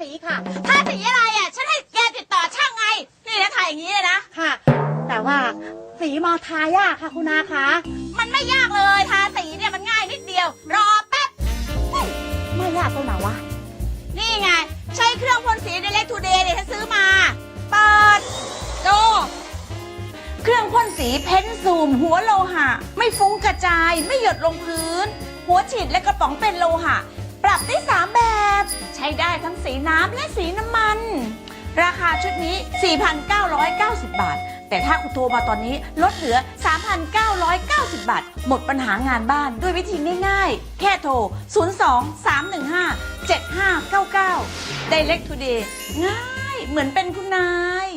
สีค่ะทาสีอะไรอะ ฉันให้แกติดต่อช่างไง นี่นะถ่ายอย่างนี้เลยนะ ค่ะ แต่ว่าสีมอทายากค่ะคุณอาคะ มันไม่ยากเลยทาสีเนี่ยมันง่ายนิดเดียว รอแป๊บ ไม่ยากตรงไหนวะ นี่ไง ใช้เครื่องพ่นสีในเล็ทูเดย์เนี่ยฉันซื้อมา เปิดดูเครื่องพ่นสีเพ้นซูม หัวโลหะ ไม่ฟุ้งกระจาย ไม่หยดลงพื้น หัวฉีดและกระป๋องเป็นโลหะ ได้ทั้งสีน้ำและสีน้ำมัน ราคาชุดนี้ 4,990 บาท แต่ถ้าคุณโทรมาตอนนี้ลดเหลือ 3,990 บาท หมดปัญหางานบ้านด้วยวิธีง่ายๆ แค่โทร 02 315 7599 Direct Today ง่ายเหมือนเป็นคุณนาย